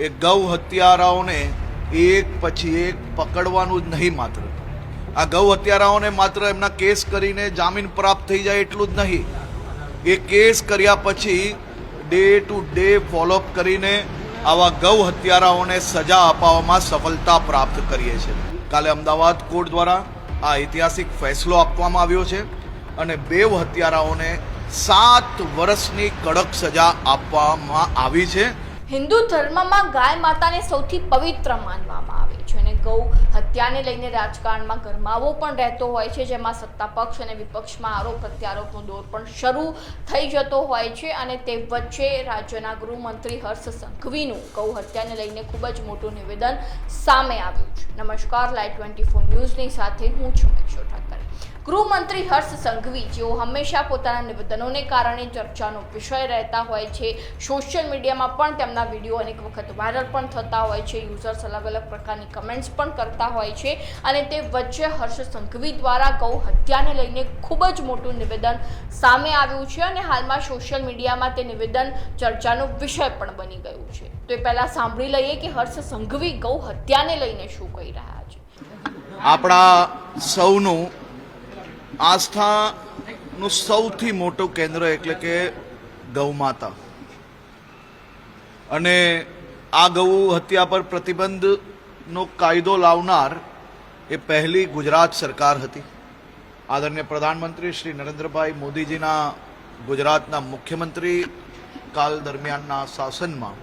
એ ગૌ હત્યારાઓને એક પછી એક પકડવાનું જ નહીં માત્ર. આ ગૌ હત્યારાઓને માત્ર એમના કેસ કરીને જામીન પ્રાપ્ત થઈ જાય એટલું જ નહીં. એ કેસ કર્યા પછી ડે ટુ ડે ફોલોઅપ કરીને આવા ગૌ હત્યારાઓને સજા અપાવવામાં સફળતા પ્રાપ્ત કરીએ છીએ. કાલે અમદાવાદ કોર્ટ દ્વારા આ ઐતિહાસિક ફેસલો આપવામાં આવ્યો છે અને બેવ હત્યારાઓને સાત વર્ષની કડક સજા આપવામાં આવી છે. હિન્દુ ધર્મમાં ગાય માતાને સૌથી પવિત્ર માનવામાં આવે છે અને ગૌ હત્યાને લઈને રાજકારણમાં ગરમાવો પણ રહેતો હોય છે, જેમાં સત્તા પક્ષ અને વિપક્ષમાં આરોપ પ્રત્યારોપનો દોર પણ શરૂ થઈ જતો હોય છે અને તે વચ્ચે રાજ્યના ગૃહમંત્રી હર્ષ સંઘવીનું ગૌ હત્યાને લઈને ખૂબ જ મોટું નિવેદન સામે આવ્યું છે. નમસ્કાર, લાઈવ ટ્વેન્ટી ફોર ન્યૂઝની સાથે હું છું મેક્ષો ઠાકર. ગૃહમંત્રી હર્ષ સંઘવી જેઓ હંમેશા પોતાના નિવેદનોને કારણે ચર્ચાનો વિષય રહેતા હોય છે. સોશિયલ મીડિયામાં પણ તેમના વીડિયો અનેક વખત વાયરલ પણ થતા હોય છે. યુઝર્સ અલગ અલગ પ્રકારની કમેન્ટ્સ પણ કરતા હોય છે અને તે વચ્ચે હર્ષ સંઘવી દ્વારા ગૌ હત્યાને લઈને ખૂબ જ મોટું નિવેદન સામે આવ્યું છે અને હાલમાં સોશિયલ મીડિયામાં તે નિવેદન ચર્ચાનો વિષય પણ બની ગયું છે. તો એ પહેલાં સાંભળી લઈએ કે હર્ષ સંઘવી ગૌ હત્યાને લઈને શું કહી રહ્યા છે. આપણા સૌનું આસ્થાનું સૌથી મોટું કેન્દ્ર એટલે કે ગૌમાતા અને આ ગૌ હત્યા પર પ્રતિબંધનો કાયદો લાવનાર એ પહેલી ગુજરાત સરકાર હતી. આદરણીય પ્રધાનમંત્રી શ્રી નરેન્દ્રભાઈ મોદીજીના ગુજરાતના મુખ્યમંત્રી કાલ દરમિયાનના શાસનમાં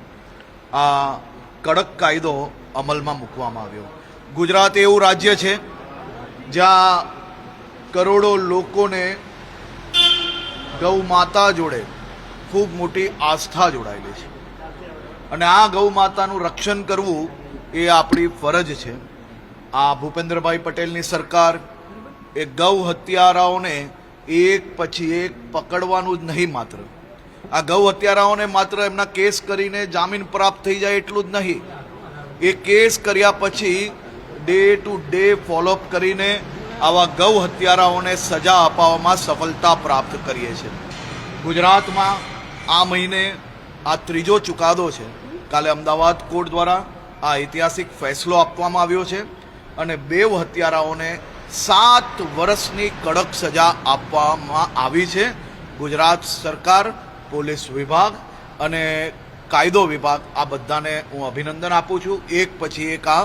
આ કડક કાયદો અમલમાં મૂકવામાં આવ્યો. ગુજરાત એવું રાજ્ય છે જ્યાં કરોડો લોકોને ગૌ માતા જોડે ખૂબ મોટી આસ્થા જોડાયેલી છે. અને આ ગૌ માતાનું રક્ષણ કરવું એ આપણી ફરજ છે. આ ભૂપેન્દ્રભાઈ પટેલની સરકાર એ ગૌ હત્યારાઓને એક પછી એક પકડવાનું જ નહીં માત્ર. આ ગૌ હત્યારાઓને માત્ર એમના કેસ કરીને જામીન પ્રાપ્ત થઈ જાય એટલું જ નહીં. એ કેસ કર્યા પછી ડે ટુ ડે ફોલોઅપ કરીને આવા ગૌ હત્યારાઓને સજા અપાવવામાં સફળતા પ્રાપ્ત કરીએ છીએ. ગુજરાતમાં આ મહિને આ ત્રીજો ચુકાદો છે. કાલે અમદાવાદ કોર્ટ દ્વારા આ ઐતિહાસિક ફેસલો આપવામાં આવ્યો છે અને બેવ હત્યારાઓને સાત વર્ષની કડક સજા આપવામાં આવી છે. ગુજરાત સરકાર, પોલીસ વિભાગ અને કાયદો વિભાગ આ બધાને હું અભિનંદન આપું છું. એક પછી એક આ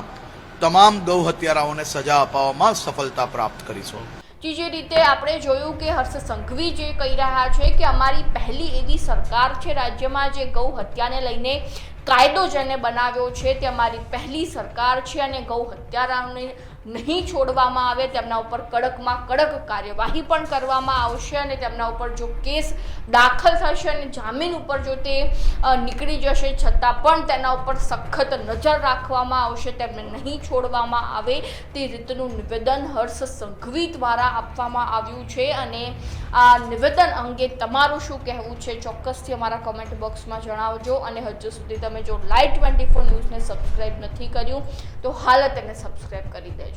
તમામ ગૌ હત્યારાઓને સજા અપાવવામાં સફળતા પ્રાપ્ત કરીશું. જી, જે રીતે આપણે જોયું કે હર્ષ સંઘવી જે કહી રહ્યા છે કે અમારી પહેલી એવી સરકાર છે રાજ્યમાં જે ગૌ હત્યાને લઈને કાયદો જેને બનાવ્યો છે તે અમારી પહેલી સરકાર છે અને ગૌ હત્યારાઓને નહીં છોડવામાં આવે, તેમના ઉપર કડકમાં કડક કાર્યવાહી પણ કરવામાં આવશે અને તેમના ઉપર જો કેસ દાખલ થશે અને જામીન ઉપર જો તે નીકળી જશે, છતાં પણ તેના ઉપર સખત નજર રાખવામાં આવશે, તેમને નહીં છોડવામાં આવે, તે રીતનું નિવેદન હર્ષ સંઘવી દ્વારા આપવામાં આવ્યું છે અને આ નિવેદન અંગે તમારું શું કહેવું છે, ચોક્કસથી અમારા કમેન્ટ બોક્સમાં જણાવજો અને હજુ સુધી તમે જો લાઈવ ટ્વેન્ટી ફોર ન્યૂઝને સબસ્ક્રાઈબ નથી કર્યું, તો હાલ તેને સબસ્ક્રાઈબ કરી દેજો.